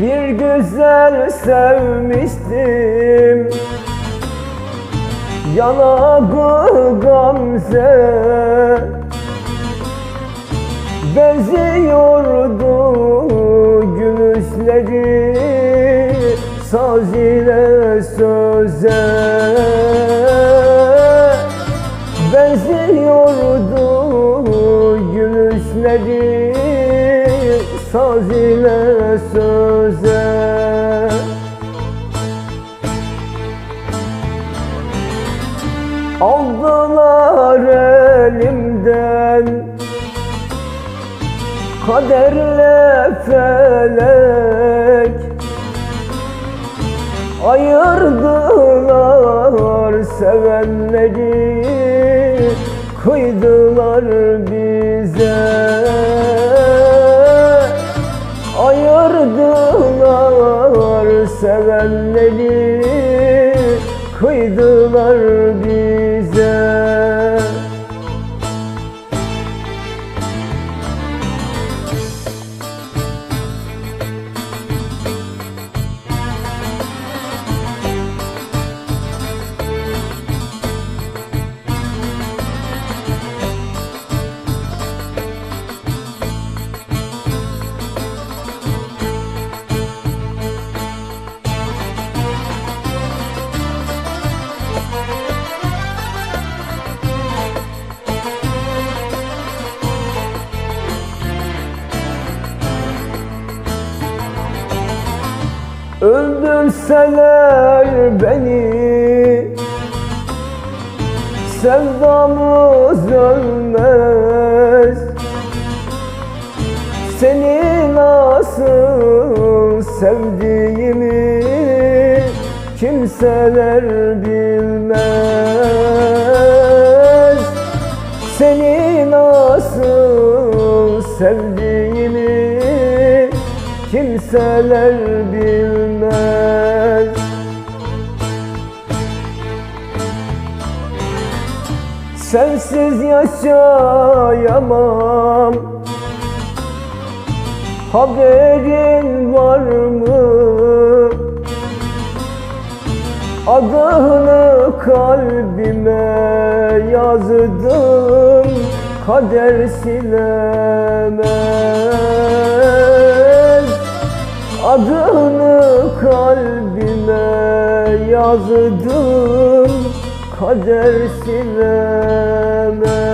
Bir güzel sevmiştim. Yanakı gamze Benziyordu gülüşleri Saz ile söze. Benziyordu gülüşleri Saz ile söze Kaderle felek Ayırdılar sevenleri Kıydılar bize. Ayırdılar sevenleri Kıydılar bize Öldürseler beni. Sevdamız ölmez. Seni nasıl sevdiğimi Kimseler bilmez. Seni nasıl sevdiğimi kimseler bilmez Sensiz yaşayamam Haberin var mı? Adını kalbime yazdım Kader silemez Adını kalbime yazdım Kader silemez